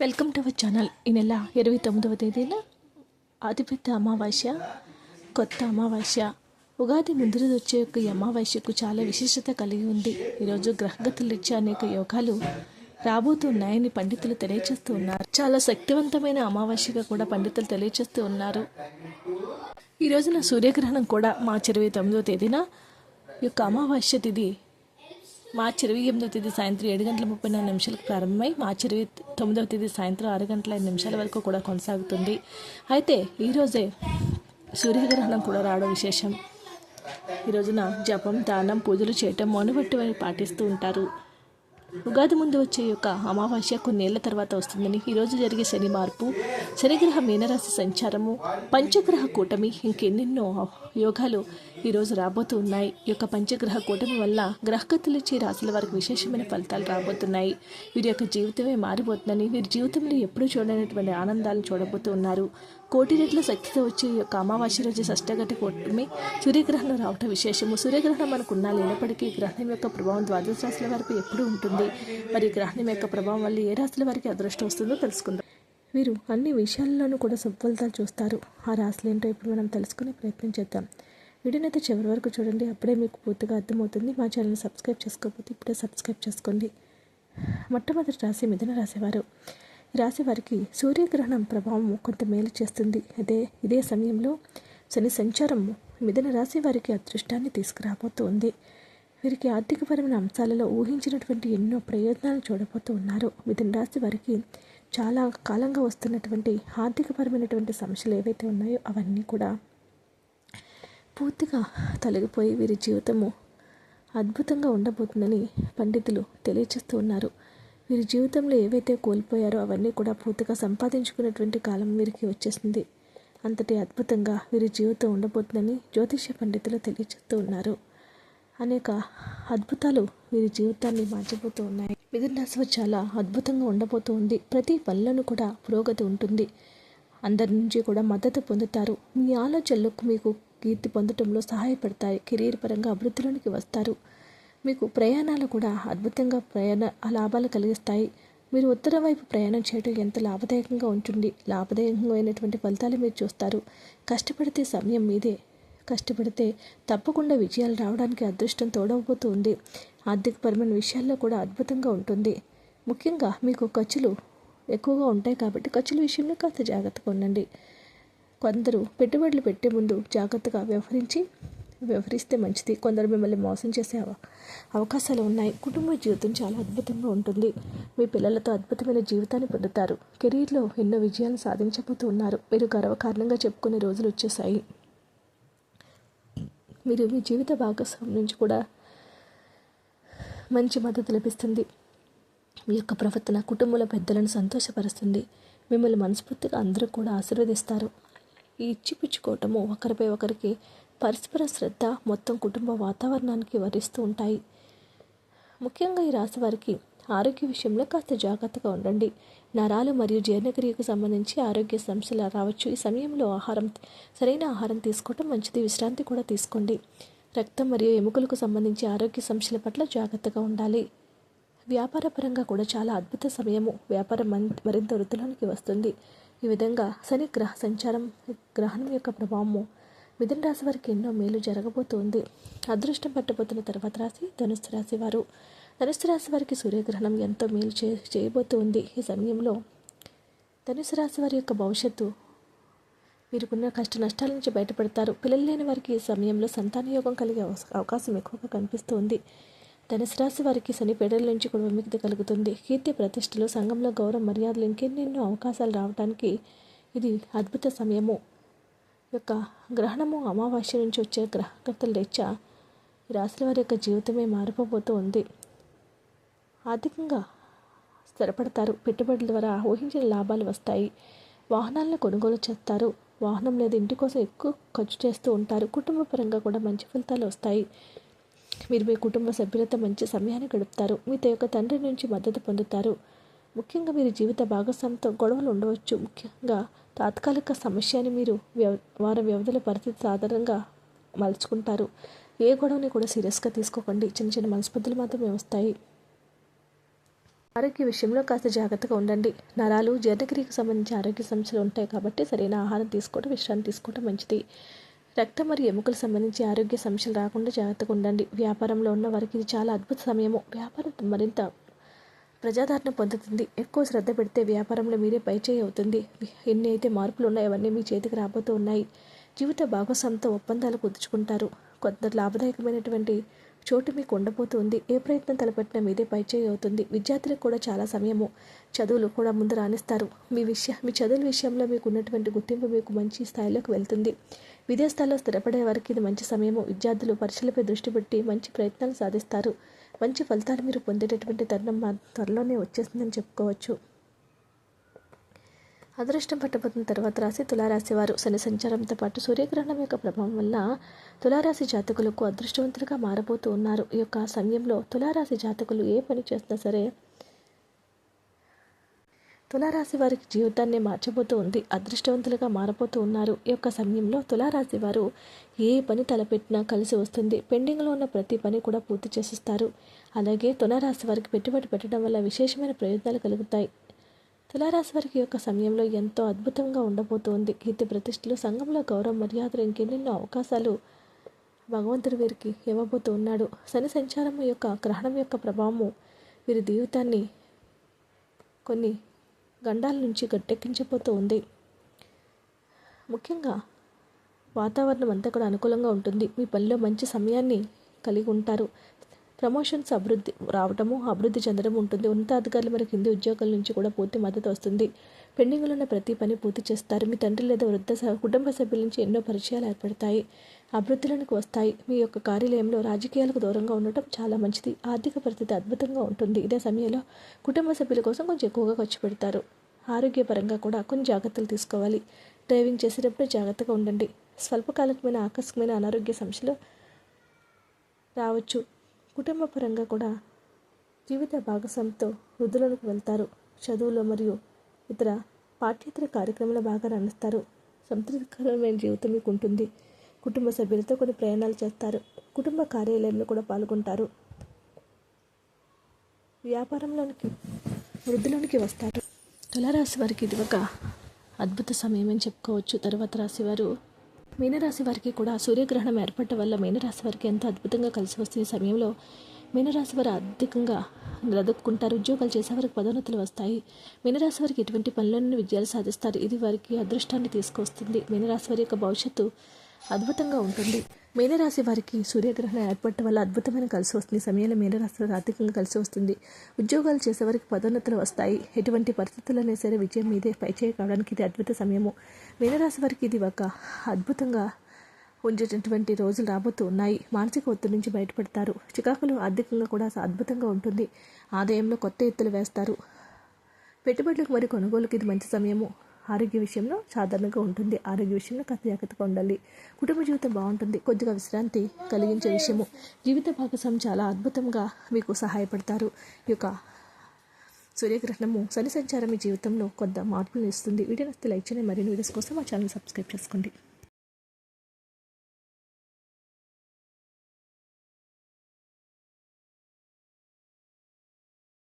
Welcome to our channel ఈ నెల ఇరవై తొమ్మిదవ తేదీన అతిపెద్ద అమావాస్య కొత్త అమావాస్య. ఉగాది ముందు రోజు వచ్చే యొక్క ఈ అమావాస్యకు చాలా విశేషత కలిగి ఉంది. ఈరోజు గ్రహగతులు ఇచ్చే అనేక యోగాలు రాబోతున్నాయని పండితులు తెలియచేస్తూ ఉన్నారు. చాలా శక్తివంతమైన అమావాస్యగా కూడా పండితులు తెలియజేస్తూ ఉన్నారు. ఈ రోజున సూర్యగ్రహణం కూడా మార్చి ఇరవై తొమ్మిదవ తేదీన ఈ యొక్క అమావాస్య తిథి మార్చి ఇరవై ఎనిమిదవ తేదీ సాయంత్రం ఏడు గంటల ముప్పై నాలుగు నిమిషాలకు ప్రారంభమై మార్చి ఇరవై తొమ్మిదవ తేదీ సాయంత్రం ఆరు గంటల ఐదు నిమిషాల వరకు కూడా కొనసాగుతుంది. అయితే ఈరోజే సూర్యగ్రహణం కూడా రావడం విశేషం. ఈ రోజున జపం దానం పూజలు చేయటం మౌనబట్టి పాటిస్తూ ఉంటారు. ఉగాది ముందు వచ్చే యొక్క అమావాస్య కొన్నేళ్ళ తర్వాత వస్తుందని ఈరోజు జరిగే శని మార్పు శనిగ్రహ మీనరాశి సంచారము పంచగ్రహ కూటమి ఇంకెన్నెన్నో యోగాలు ఈరోజు రాబోతున్నాయి ఈ యొక్క పంచగ్రహ కూటమి వల్ల గ్రహగతులు ఇచ్చే రాశుల వారికి విశేషమైన ఫలితాలు రాబోతున్నాయి. వీరి యొక్క జీవితమే మారిపోతుందని వీరి జీవితంలో ఎప్పుడూ చూడనటువంటి ఆనందాలను చూడబోతున్నారు కోటి రెట్ల శక్తితో వచ్చే ఈ యొక్క అమావాస్య రోజు షష్టగటి కూటమి సూర్యగ్రహణం రావటం విశేషము. సూర్యగ్రహణం మనకు ఉన్నా లేనప్పటికీ గ్రహణం యొక్క ప్రభావం ద్వాదశ రాశుల వరకు ఎప్పుడూ ఉంటుంది. మరి గ్రహణం యొక్క ప్రభావం వల్ల ఏ రాశుల వారికి అదృష్టం వస్తుందో తెలుసుకుందాం. వీరు అన్ని విషయాల్లోనూ కూడా సఫలితాలు చూస్తారు. ఆ రాశులు ఏంటో ఇప్పుడు మనం తెలుసుకునే ప్రయత్నం చేద్దాం. వీడియోనైతే చివరి వరకు చూడండి. అప్పుడే మీకు పూర్తిగా అర్థమవుతుంది. మా ఛానల్ని సబ్స్క్రైబ్ చేసుకోకపోతే ఇప్పుడే సబ్స్క్రైబ్ చేసుకోండి. మొట్టమొదటి రాశి మిథున రాశివారు. ఈ రాశి వారికి సూర్యగ్రహణం ప్రభావం కొంత మేలు చేస్తుంది. అదే ఇదే సమయంలో శని సంచారం మిథున రాశి వారికి అదృష్టాన్ని తీసుకురాబోతోంది వీరికి ఆర్థికపరమైన అంశాలలో ఊహించినటువంటి ఎన్నో ప్రయోజనాలు చూడబోతూ ఉన్నారు. మిథున రాశి వారికి చాలా కాలంగా వస్తున్నటువంటి ఆర్థికపరమైనటువంటి సమస్యలు ఏవైతే ఉన్నాయో అవన్నీ కూడా పూర్తిగా తొలగిపోయి వీరి జీవితము అద్భుతంగా ఉండబోతుందని పండితులు తెలియచేస్తూ ఉన్నారు. వీరి జీవితంలో ఏవైతే కోల్పోయారో అవన్నీ కూడా పూర్తిగా సంపాదించుకున్నటువంటి కాలం వీరికి వచ్చేసింది. అంతటి అద్భుతంగా వీరి జీవితం ఉండబోతుందని జ్యోతిష్య పండితులు తెలియజేస్తూ ఉన్నారు. అనేక అద్భుతాలు వీరి జీవితాన్ని మార్చబోతూ ఉన్నాయి. మిథున రాశి చాలా అద్భుతంగా ఉండబోతూ ఉంది. ప్రతి పనులను కూడా పురోగతి ఉంటుంది. అందరి నుంచి కూడా మద్దతు పొందుతారు. మీ ఆలోచనలకు మీకు కీర్తి పొందటంలో సహాయపడతాయి. కెరీర్ పరంగా అభివృద్ధిలోనికి వస్తారు. మీకు ప్రయాణాలు కూడా అద్భుతంగా ప్రయాణ లాభాలు కలిగిస్తాయి. మీరు ఉత్తర వైపు ప్రయాణం చేయడం ఎంత లాభదాయకంగా ఉంటుంది? లాభదాయకమైనటువంటి ఫలితాలు మీరు చూస్తారు. కష్టపడితే సమయం మీదే. కష్టపడితే తప్పకుండా విజయాలు రావడానికి అదృష్టం తోడవబోతూ ఉంది. ఆర్థికపరమైన విషయాల్లో కూడా అద్భుతంగా ఉంటుంది. ముఖ్యంగా మీకు ఖర్చులు ఎక్కువగా ఉంటాయి కాబట్టి ఖర్చుల విషయంలో కాస్త జాగ్రత్తగా ఉండండి. కొందరు పెట్టుబడులు పెట్టే ముందు జాగ్రత్తగా వ్యవహరించి వ్యవహరిస్తే మంచిది. కొందరు మిమ్మల్ని మోసం చేసే అవకాశాలు ఉన్నాయి. కుటుంబ జీవితం చాలా అద్భుతంగా ఉంటుంది. మీ పిల్లలతో అద్భుతమైన జీవితాన్ని పొందుతారు. కెరీర్లో ఎన్నో విజయాలను సాధించబోతూ ఉన్నారు. మీరు గర్వకారణంగా చెప్పుకునే రోజులు వచ్చేసాయి మీరు మీ జీవిత భాగస్వామి నుంచి కూడా మంచి మద్దతు లభిస్తుంది. మీ యొక్క ప్రవర్తన కుటుంబంలో పెద్దలను సంతోషపరుస్తుంది. మిమ్మల్ని మనస్ఫూర్తిగా అందరూ కూడా ఆశీర్వదిస్తారు. ఈ ఇచ్చిపుచ్చుకోవటము ఒకరిపై ఒకరికి పరస్పర శ్రద్ధ మొత్తం కుటుంబ వాతావరణానికి వరిస్తూ ఉంటాయి. ముఖ్యంగా ఈ రాశి వారికి ఆరోగ్య విషయంలో కాస్త జాగ్రత్తగా ఉండండి. నరాలు మరియు జీర్ణక్రియకు సంబంధించి ఆరోగ్య సమస్యలు రావచ్చు. ఈ సమయంలో ఆహారం సరైన ఆహారం తీసుకోవటం మంచిది. విశ్రాంతి కూడా తీసుకోండి. రక్తం మరియు ఎముకలకు సంబంధించి ఆరోగ్య సమస్యల పట్ల జాగ్రత్తగా ఉండాలి. వ్యాపారపరంగా కూడా చాలా అద్భుత సమయము వ్యాపారం మరింత వృద్ధిలోనికి వస్తుంది. ఈ విధంగా శని గ్రహ సంచారం గ్రహణం యొక్క ప్రభావము మిథున రాశి వారికి ఎన్నో మేలు జరగబోతోంది. అదృష్టం పట్టబోతున్న తర్వాత రాశి ధనుస్సు రాశి వారు. ధనుస్సు రాశి వారికి సూర్యగ్రహణం ఎంతో మేలు చే చేయబోతోంది. ఈ సమయంలో ధనుసు రాశి వారి యొక్క భవిష్యత్తు వీరికున్న కష్ట నష్టాల నుంచి బయటపడతారు. పిల్లలు లేని వారికి ఈ సమయంలో సంతానయోగం కలిగే అవకాశం ఎక్కువగా కనిపిస్తుంది. ధనుసు రాశి వారికి శని పేడల నుంచి కూడా విముక్తి కలుగుతుంది. కీర్తి ప్రతిష్టలు సంఘంలో గౌరవ మర్యాదలు ఇంకెన్నెన్నో అవకాశాలు రావడానికి ఇది అద్భుత సమయము యొక్క గ్రహణము. అమావాస్య నుంచి వచ్చే గ్రహకర్తల రీత్యా ఈ రాశుల వారి యొక్క జీవితమే మారిపోబోతూ ఉంది. ఆర్థికంగా స్థిరపడతారు. పెట్టుబడుల ద్వారా ఊహించిన లాభాలు వస్తాయి. వాహనాలను కొనుగోలు చేస్తారు. వాహనం లేదా ఇంటి కోసం ఎక్కువ ఖర్చు చేస్తూ ఉంటారు. కుటుంబ పరంగా కూడా మంచి ఫలితాలు వస్తాయి. మీరు మీ కుటుంబ సభ్యులతో మంచి సమయాన్ని గడుపుతారు. మీతో యొక్క తండ్రి నుంచి మద్దతు పొందుతారు. ముఖ్యంగా మీరు జీవిత భాగస్వామితో గొడవలు ఉండవచ్చు. ముఖ్యంగా తాత్కాలిక సమస్యని మీరు వ్యవ వారం వ్యవధిలో పరిస్థితి సాధారణంగా మలుచుకుంటారు. ఏ గొడవని కూడా సీరియస్గా తీసుకోకండి. చిన్న చిన్న మనస్పర్ధలు మాత్రమే వస్తాయి. ఆరోగ్య విషయంలో కాస్త జాగ్రత్తగా ఉండండి. నరాలు జీర్ణక్రియకు సంబంధించి ఆరోగ్య సమస్యలు ఉంటాయి కాబట్టి సరైన ఆహారం తీసుకోవడం విశ్రాంతి తీసుకోవడం మంచిది. రక్తం మరియు ఎముకలకు సంబంధించి ఆరోగ్య సమస్యలు రాకుండా జాగ్రత్తగా ఉండండి. వ్యాపారంలో ఉన్న వారికి ఇది చాలా అద్భుత సమయము. వ్యాపారం మరింత ప్రజాదరణ పొందుతుంది. ఎక్కువ శ్రద్ధ పెడితే వ్యాపారంలో మీరే పైచేయి అవుతుంది. ఎన్ని అయితే మార్పులు ఉన్నాయో అవన్నీ మీ చేతికి రాబోతూ ఉన్నాయి. జీవిత భాగస్వామితో ఒప్పందాలు కుదుర్చుకుంటారు. కొంత లాభదాయకమైనటువంటి చోటు మీకు ఉండబోతుంది ఏ ప్రయత్నం తలపెట్టినా మీదే పైచేయి అవుతుంది. విద్యార్థులకు కూడా చాలా సమయము. చదువులు కూడా ముందు రాణిస్తారు. మీ విషయ మీ చదువుల విషయంలో మీకు ఉన్నటువంటి గుర్తింపు మీకు మంచి స్థాయిలోకి వెళ్తుంది. విదేశాల్లో స్థిరపడే వారికి ఇది మంచి సమయము. విద్యార్థులు పరీక్షలపై దృష్టి పెట్టి మంచి ప్రయత్నాలు సాధిస్తారు. మంచి ఫలితాలు మీరు పొందేటటువంటి తరుణం మా త్వరలోనే వచ్చేస్తుందని చెప్పుకోవచ్చు. అదృష్టం పట్టబోతున్న తర్వాత రాశి తులారాశి వారు శని సంచారంతో పాటు సూర్యగ్రహణం యొక్క ప్రభావం వల్ల తులారాశి జాతకులకు అదృష్టవంతులుగా మారబోతూ ఉన్నారు. ఈ యొక్క సమయంలో తులారాశి జాతకులు ఏ పని చేసినా సరే తులారాశి వారికి జీవితాన్ని మార్చబోతూ ఉంది. అదృష్టవంతులుగా మారబోతూ ఉన్నారు. ఈ యొక్క సమయంలో తులారాశి వారు ఏ పని తలపెట్టినా కలిసి వస్తుంది. పెండింగ్లో ఉన్న ప్రతి పని కూడా పూర్తి చేసిస్తారు. అలాగే తులారాశి వారికి పెట్టుబడి పెట్టడం వల్ల విశేషమైన ప్రయోజనాలు కలుగుతాయి. తులారాశి వారికి యొక్క సమయంలో ఎంతో అద్భుతంగా ఉండబోతోంది. కీర్తి ప్రతిష్టలు సంఘంలో గౌరవ మర్యాదలు ఇంకెన్నెన్నో అవకాశాలు భగవంతుడు వీరికి ఇవ్వబోతూ ఉన్నాడు. శని సంచారం యొక్క గ్రహణం యొక్క ప్రభావము వీరి జీవితాన్ని కొన్ని గండాల నుంచి గట్టెక్కించిపోతూ ఉంది. ముఖ్యంగా వాతావరణం అంతా కూడా అనుకూలంగా ఉంటుంది. మీ పనిలో మంచి సమయాన్ని కలిగి ఉంటారు. ప్రమోషన్స్ అభివృద్ధి రావడము అభివృద్ధి చెందడం ఉంటుంది. ఉన్నతాధికారులు మరి కింది ఉద్యోగుల నుంచి కూడా పూర్తి మద్దతు వస్తుంది. పెండింగ్లో ఉన్న ప్రతి పని పూర్తి చేస్తారు. మీ తండ్రి లేదా వృద్ధ కుటుంబ సభ్యుల నుంచి ఎన్నో పరిచయాలు ఏర్పడతాయి. అభివృద్ధిలోనికి వస్తాయి. మీ యొక్క కార్యాలయంలో రాజకీయాలకు దూరంగా ఉండటం చాలా మంచిది. ఆర్థిక పరిస్థితి అద్భుతంగా ఉంటుంది. ఇదే సమయంలో కుటుంబ సభ్యుల కోసం కొంచెం ఎక్కువగా ఖర్చు పెడతారు. ఆరోగ్యపరంగా కూడా కొన్ని జాగ్రత్తలు తీసుకోవాలి. డ్రైవింగ్ చేసేటప్పుడు జాగ్రత్తగా ఉండండి. స్వల్పకాలికమైన ఆకస్మికమైన అనారోగ్య సమస్యలు రావచ్చు. కుటుంబ పరంగా కూడా జీవిత భాగస్వామితో వృద్ధులకు వెళ్తారు. చదువులో మరియు ఇతర పాఠ్యేతర కార్యక్రమాల బాగా రాణిస్తారు. సంతృప్తికరమైన జీవితం మీకు ఉంటుంది. కుటుంబ సభ్యులతో కొన్ని ప్రయాణాలు చేస్తారు. కుటుంబ కార్యాలయంలో కూడా పాల్గొంటారు. వ్యాపారంలోనికి వృద్ధిలోనికి వస్తారు. తులారాశి వారికి ఇది ఒక అద్భుత సమయం అని చెప్పుకోవచ్చు. తర్వాత రాశివారు మీనరాశి వారికి కూడా సూర్యగ్రహణం ఏర్పడటం వల్ల మీనరాశి వారికి ఎంతో అద్భుతంగా కలిసి వస్తున్న సమయంలో మీనరాశి వారు అధికంగా నిలదొక్కుంటారు ఉద్యోగాలు చేసేవారికి పదోన్నతులు వస్తాయి. మీనరాశి వారికి ఎటువంటి పనులను విజయాలు సాధిస్తారు. ఇది వారికి అదృష్టాన్ని తీసుకొస్తుంది. మీనరాశి వారి యొక్క భవిష్యత్తు అద్భుతంగా ఉంటుంది. మీనరాశి వారికి సూర్యగ్రహణం ఏర్పడటం వల్ల అద్భుతమైన కలిసి వస్తుంది. సమయంలో మీనరాశి ఆర్థికంగా కలిసి వస్తుంది. ఉద్యోగాలు చేసేవారికి పదోన్నతులు వస్తాయి. ఎటువంటి పరిస్థితులనే సరే విజయం మీదే పైచేయి కావడానికి ఇది అద్భుత సమయము. మీనరాశి వారికి ఇది ఒక అద్భుతంగా ఉంచేటటువంటి రోజులు రాబోతూ ఉన్నాయి. మానసిక ఒత్తిడి నుంచి బయటపడతారు. చికాకులు ఆర్థికంగా కూడా అద్భుతంగా ఉంటుంది. ఆదాయంలో కొత్త ఎత్తులు వేస్తారు. పెట్టుబడులకు మరి కొనుగోలుకి ఇది మంచి సమయము. ఆరోగ్య విషయంలో సాధారణంగా ఉంటుంది. ఆరోగ్య విషయంలో కాస్త జాగ్రత్తగా ఉండాలి. కుటుంబ జీవితం బాగుంటుంది. కొద్దిగా విశ్రాంతి కలిగించే విషయము. జీవిత భాగస్వామి చాలా అద్భుతంగా మీకు సహాయపడతారు. ఈ యొక్క సూర్యగ్రహణము శని సంచారం మీ జీవితంలో కొంత మార్పులు ఇస్తుంది. వీడియో నస్తే లైక్ చేయండి. మరిన్ని వీడియోస్ కోసం మా ఛానల్ సబ్స్క్రైబ్ చేసుకోండి.